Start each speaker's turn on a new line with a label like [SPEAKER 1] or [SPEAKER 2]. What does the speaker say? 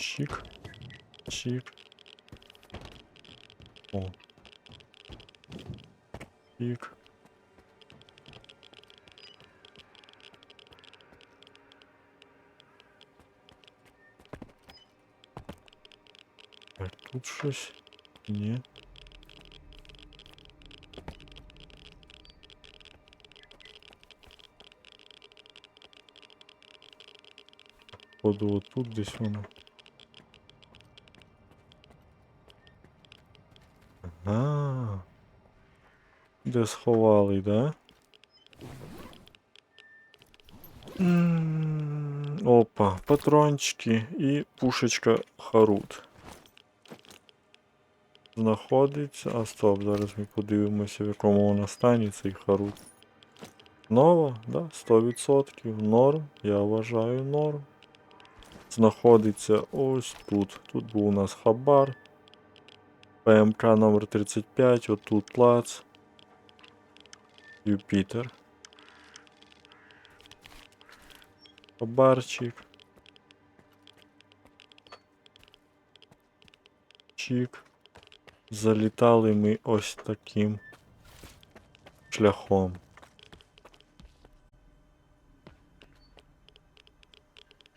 [SPEAKER 1] Чик. Чик. О. Чик. Так, тут щось. Ні. Походу, отут десь воно. Ага. Де сховали, да? Опа, патрончики і пушечка Харут. Знаходиться. А стоп, зараз ми подивимося, в якому вона стані цей Харут. Нова, да, 100% норм, я вважаю норм. Знаходиться ось тут. Тут був у нас хабар. ПМК номер 35, отут плац. Юпітер. Хабарчик. Чик. Залітали ми ось таким шляхом.